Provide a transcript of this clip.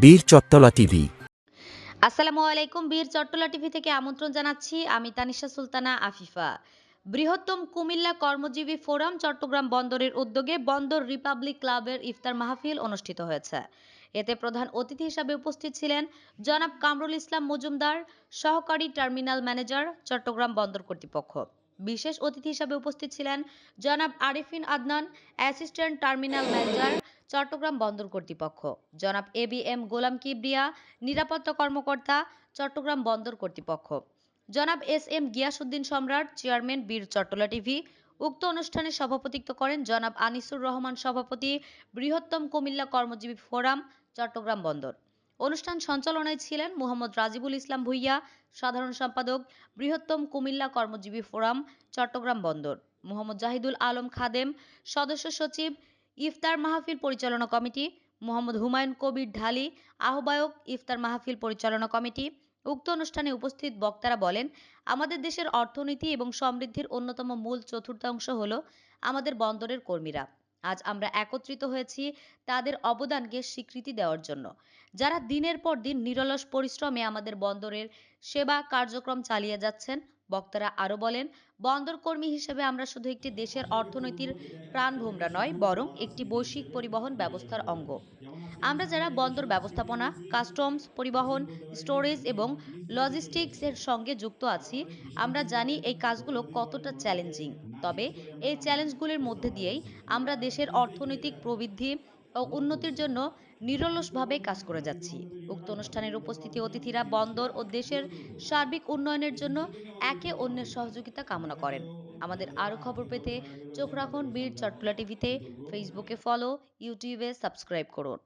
বীর চত্তলা টিভি। আসসালামু আলাইকুম, বীর চট্টলা টিভি থেকে আমন্ত্রণ জানাচ্ছি। আমি তানিশা সুলতানা আফিফা। বৃহত্তম কুমিল্লা কর্মজীবী ফোরাম চট্টগ্রাম বন্দরের উদ্যোগে বন্দর রিপাবলিক ক্লাবের ইফতার মাহফিল অনুষ্ঠিত হয়েছে। এতে প্রধান অতিথি হিসাবে উপস্থিত ছিলেন জনাব কামরুল ইসলাম মজুমদার, সহকারী টার্মিনাল ম্যানেজার চট্টগ্রাম বন্দর কর্তৃপক্ষ। বিশেষ অতিথি হিসাবে উপস্থিত ছিলেন জনাব Arifin Adnan, assistant terminal manager Chattogram বন্দর কর্তৃপক্ষ। জনাব A B M Golam Kibria, নিরাপত্তা কর্মকর্তা, চট্টগ্রাম বন্দর কর্তৃপক্ষ। জনাব এস এম গিয়াসউদ্দিন সম্রাট, চেয়ারম্যান বীর চট্টলা টিভি। উক্ত অনুষ্ঠানে সভাপতিত্ব করেন জনাব আনিসুর রহমান সভাপতি, বৃহত্তম কুমিল্লা কর্মজীবী ফোরাম, চট্টগ্রাম বন্দর। অনুষ্ঠান সঞ্চালনায় ছিলেন মোহাম্মদ রাজিবুল ইসলাম ভুইয়া, সাধারণ সম্পাদক, বৃহত্তম কুমিল্লা কর্মজীবী ফোরাম, চট্টগ্রাম বন্দর। মোহাম্মদ জাহিদুল আলম খাদেম, সদস্য সচিব ইফতার মাহফিল পরিচালনা কমিটি, মোহাম্মদ হুমায়ুন কবির ঢালি, আহ্বায়ক ইফতার মাহফিল পরিচালনা কমিটি। উক্ত অনুষ্ঠানে উপস্থিত বক্তারা বলেন, আমাদের দেশের অর্থনীতি এবং সমৃদ্ধির অন্যতম মূল চতুর্থাংশ হল আমাদের বন্দরের কর্মীরা। আজ আমরা একত্রিত হয়েছি তাদের অবদানকে স্বীকৃতি দেওয়ার জন্য। যারা দিনের পর দিন নিরলস পরিশ্রমে আমাদের বন্দরের সেবা কার্যক্রম চালিয়ে যাচ্ছেন বক্তারা আরও বলেন, বন্দর কর্মী হিসেবে আমরা শুধু একটি দেশের অর্থনীতির প্রাণভোমরা নয়, বরং একটি বৈশ্বিক পরিবহন ব্যবস্থার অঙ্গ। আমরা যারা বন্দর ব্যবস্থাপনা, কাস্টমস, পরিবহন, স্টোরেজ এবং লজিস্টিক্স এর সঙ্গে যুক্ত আছি, আমরা জানি এই কাজগুলো কতটা চ্যালেঞ্জিং। তবে এই চ্যালেঞ্জগুলির মধ্যে দিয়েই আমরা দেশের অর্থনৈতিক প্রবৃদ্ধি ও উন্নতির জন্য নিরলসভাবে কাজ করে যাচ্ছি। উক্ত অনুষ্ঠানের উপস্থিতি অতিথিরা বন্দর ও দেশের সার্বিক উন্নয়নের জন্য একে অন্যের সহযোগিতা কামনা করেন। আমাদের আরও খবর পেতে চোখ রাখুন বীর চট্টলা টিভিতে। ফেসবুকে ফলো, ইউটিউবে সাবস্ক্রাইব করুন।